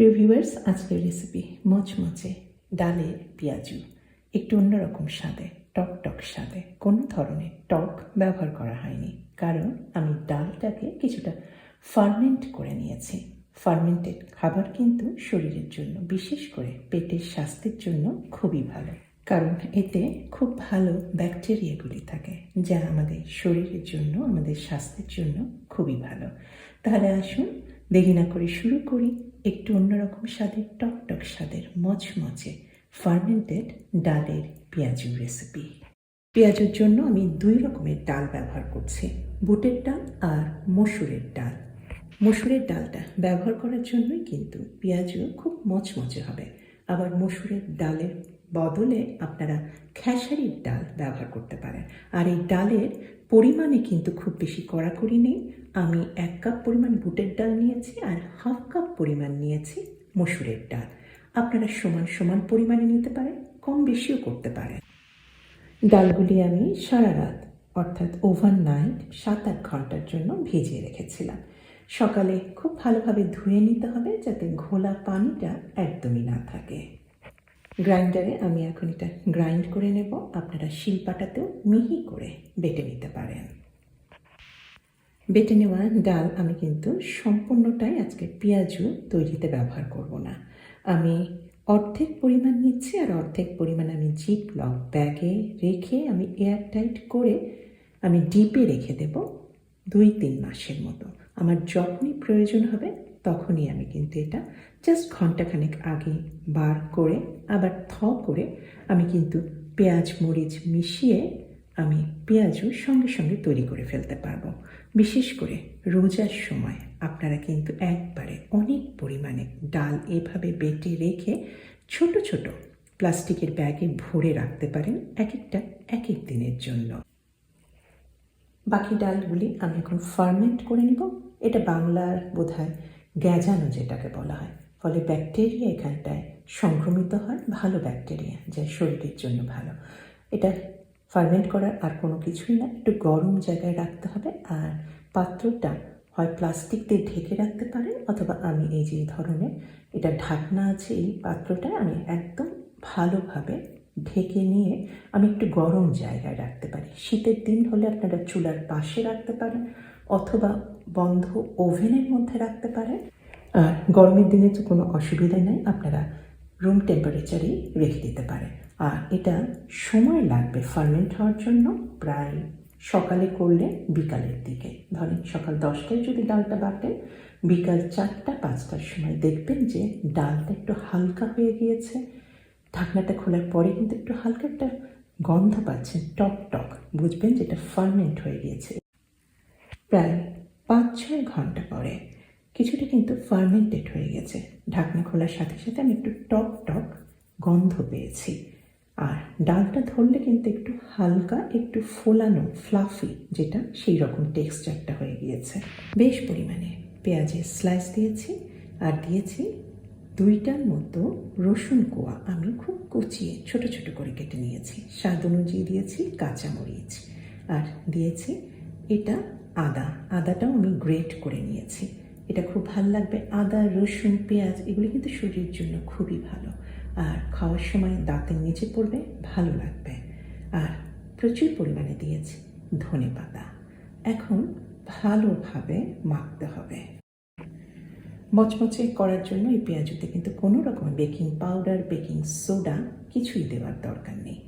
প্রিয় ভিউয়ার্স, আজকের রেসিপি মচমচে ডালের পেঁয়াজু, একটু অন্যরকম স্বাদে, টক টক স্বাদে। কোনো ধরনের টক ব্যবহার করা হয়নি, কারণ আমি ডালটাকে কিছুটা ফার্মেন্ট করে নিয়েছি। ফার্মেন্টেড খাবার কিন্তু শরীরের জন্য, বিশেষ করে পেটের স্বাস্থ্যের জন্য খুবই ভালো। কারণ এতে খুব ভালো ব্যাকটেরিয়াগুলি থাকে, যা আমাদের শরীরের জন্য, আমাদের স্বাস্থ্যের জন্য খুবই ভালো। তাহলে আসুন, দেরি না করে শুরু করি একটু অন্যরকম স্বাদের টক টক স্বাদের, মচমচে, ফার্মেন্টেড ডালের পেঁয়াজু রেসিপি পেঁয়াজুর জন্য আমি দুই রকমের ডাল ব্যবহার করছি, বুটের ডাল আর মসুরের ডাল। মসুরের ডালটা ব্যবহার করার জন্যই কিন্তু পেঁয়াজু খুব মচমচে হবে। আবার মসুরের ডালের বদলে আপনারা খেসারির ডাল ব্যবহার করতে পারেন। আর এই ডালের পরিমাণে কিন্তু খুব বেশি কড়াকড়ি নেই। আমি এক কাপ পরিমাণ বুটের ডাল নিয়েছি আর হাফ কাপ পরিমাণ নিয়েছি মসুরের ডাল। আপনারা সমান সমান পরিমাণে নিতে পারেন, কম বেশিও করতে পারেন। ডালগুলি আমি সারা রাত, অর্থাৎ ওভারনাইট সাত আট ঘণ্টার জন্য ভিজিয়ে রেখেছিলাম। সকালে খুব ভালোভাবে ধুয়ে নিতে হবে যাতে ঘোলা পানিটা একদমই না থাকে। গ্রাইন্ডারে আমি এখন এটা গ্রাইন্ড করে নেব। আপনারা শিলপাটাতেও মিহি করে বেটে নিতে পারেন। বেটে নেওয়া ডাল আমি কিন্তু সম্পূর্ণটাই আজকে পেঁয়াজু তৈরিতে ব্যবহার করব না। আমি অর্ধেক পরিমাণ নিচ্ছি আর অর্ধেক পরিমাণ আমি জিপ লক ব্যাগে রেখে আমি এয়ার টাইট করে আমি ডিপে রেখে দেব দুই তিন মাসের মতো। আমার যখনই প্রয়োজন হবে তখনই আমি কিন্তু এটা জাস্ট ঘন্টাখানেক আগে বার করে, আবার থ করে আমি কিন্তু পেঁয়াজ, মরিচ মিশিয়ে আমি পেঁয়াজও সঙ্গে সঙ্গে তৈরি করে ফেলতে পারব। বিশেষ করে রোজার সময় আপনারা কিন্তু একবারে অনেক পরিমাণে ডাল এভাবে বেটে রেখে ছোট ছোট প্লাস্টিকের ব্যাগে ভরে রাখতে পারেন এক একটা, এক এক দিনের জন্য। বাকি ডালগুলি আমি এখন ফার্মেন্ট করে নিব। এটা বাংলার বোধহয় গ্যাজানো যেটাকে বলা হয়। ফলে ব্যাকটেরিয়া এখানটায় সংক্রমিত হয়, ভালো ব্যাকটেরিয়া, যা শরীরের জন্য ভালো। এটা ফার্মেন্ট করার আর কোনো কিছুই না, একটু গরম জায়গায় রাখতে হবে আর পাত্রটা হয় প্লাস্টিক দিয়ে ঢেকে রাখতে পারেন অথবা আমি এই যে ধরনের এটা ঢাকনা আছে এই পাত্রটা আমি একদম ভালোভাবে ঢেকে নিয়ে আমি একটু গরম জায়গায় রাখতে পারি। শীতের দিন হলে আপনারা চুলার পাশে রাখতে পারেন অথবা বন্ধ ওভেনের মধ্যে রাখতে পারেন আর গরমের দিনে তো কোনো অসুবিধা নেই, আপনারা রুম টেম্পারেচারেই রেখে দিতে পারেন। আর এটা সময় লাগবে ফার্মেন্ট হওয়ার জন্য, প্রায় সকালে করলে বিকালের দিকে। ধরেন সকাল দশটায় যদি ডালটা বাটেন, বিকাল চারটা, পাঁচটার সময় দেখবেন যে ডালটা একটু হালকা হয়ে গিয়েছে। ঢাকনাটা খোলার পরে কিন্তু একটু হালকা একটা গন্ধ পাচ্ছেন, টক টক। বুঝবেন যেটা ফার্মেন্ট হয়ে গিয়েছে। প্রায় পাঁচ ছয় ঘণ্টা পরে কিছুটা কিন্তু ফার্মেন্টেড হয়ে গেছে। ঢাকনা খোলার সাথে সাথে আমি একটু টক টক গন্ধ পেয়েছি। আর ডালটা ধরলে কিন্তু একটু হালকা, একটু ফোলানো ফ্লাফি যেটা, সেই রকম টেক্সচারটা হয়ে গিয়েছে। বেশ পরিমাণে পেঁয়াজের স্লাইস দিয়েছি আর দিয়েছি দুইটার মতো রসুন কোয়া। আমি খুব কুচিয়ে ছোট ছোট করে কেটে নিয়েছি। স্বাদ অনুযায়ী দিয়েছি কাঁচামরিচ। আর দিয়েছি এটা আদা। আদাটাও আমি গ্রেট করে নিয়েছি। এটা খুব ভালো লাগবে। আদা, রসুন, পেঁয়াজ, এগুলি কিন্তু শরীরের জন্য খুবই ভালো। আর খাওয়ার সময় দাঁতের নিচে পড়বে, ভালো লাগবে। আর প্রচুর পরিমাণে দিয়েছি ধনে পাতা। এখন ভালোভাবে মাখতে হবে। মচমচে করার জন্য এই পেঁয়াজুতে কিন্তু কোনো রকম বেকিং পাউডার, বেকিং সোডা কিছুই দেওয়ার দরকার নেই।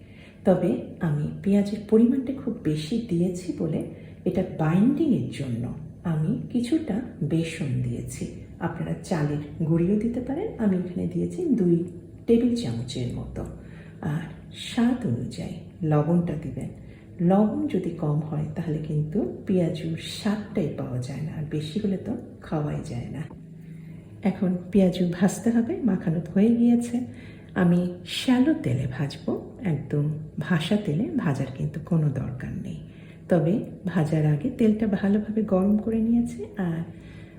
তবে আমি পেঁয়াজের পরিমাণটা খুব বেশি দিয়েছি বলে এটা বাইন্ডিংয়ের জন্য আমি কিছুটা বেসন দিয়েছি। আপনারা চালের গুঁড়িও দিতে পারেন, আমি এখানে দিয়েছি দুই টেবিল চামচের মতো। আর স্বাদ অনুযায়ী লবণটা দিবেন। লবণ যদি কম হয়, তাহলে কিন্তু পেঁয়াজুর স্বাদটাই পাওয়া যায় না, আর বেশি হলে তো খাওয়াই যায় না। এখন পেঁয়াজু ভাজতে হবে, মাখানো হয়ে গিয়েছে। আমি শ্যালো তেলে ভাজবো, একদম ভাসা তেলে ভাজার কিন্তু কোনো দরকার নেই। তবে ভাজার আগে তেলটা ভালোভাবে গরম করে নিয়েছে। আর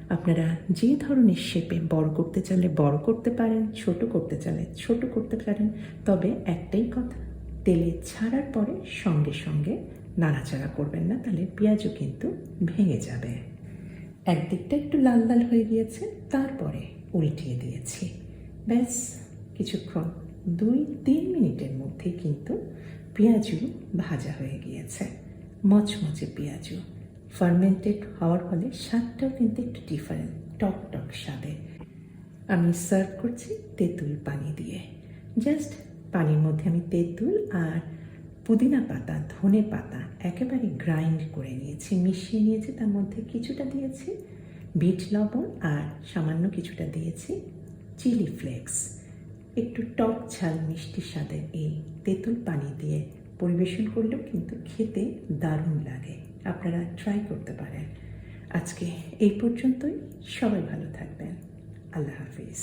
আপনারা যে ধরনের শেপে বড় করতে চাইলে বড় করতে পারেন, ছোট করতে চাইলে ছোট করতে পারেন, তবে একটাই কথা, তেলে ছাড়ার পরে সঙ্গে সঙ্গে নাড়াচাড়া করবেন না, তাহলে পেঁয়াজও কিন্তু ভেঙে যাবে। একদিকটা একটু লাল লাল হয়ে গিয়েছে, তারপরে উল্টিয়ে দিয়েছি। ব্যাস, কিছুক্ষণ, দুই তিন মিনিটের মধ্যে কিন্তু পেঁয়াজও ভাজা হয়ে গিয়েছে। মচমচে পেঁয়াজু। ফার্মেন্টেড হওয়ার ফলে স্বাদটাও কিন্তু একটু ডিফারেন্ট টক টক স্বাদে। আমি সার্ভ করছি তেঁতুল পানি দিয়ে। জাস্ট পানির মধ্যে আমি তেঁতুল আর পুদিনা পাতা, ধনে পাতা একেবারে গ্রাইন্ড করে নিয়েছি, মিশিয়ে নিয়েছি, তার মধ্যে কিছুটা দিয়েছি বিট লবণ আর সামান্য কিছুটা দিয়েছি চিলি ফ্লেক্স একটু টক ঝাল মিষ্টি স্বাদের এই তেঁতুল পানি দিয়ে পরিবেশন করলেও কিন্তু খেতে দারুণ লাগে। আপনারা ট্রাই করতে পারেন। আজকে এই পর্যন্তই। সবাই ভালো থাকবেন। আল্লাহ হাফিজ।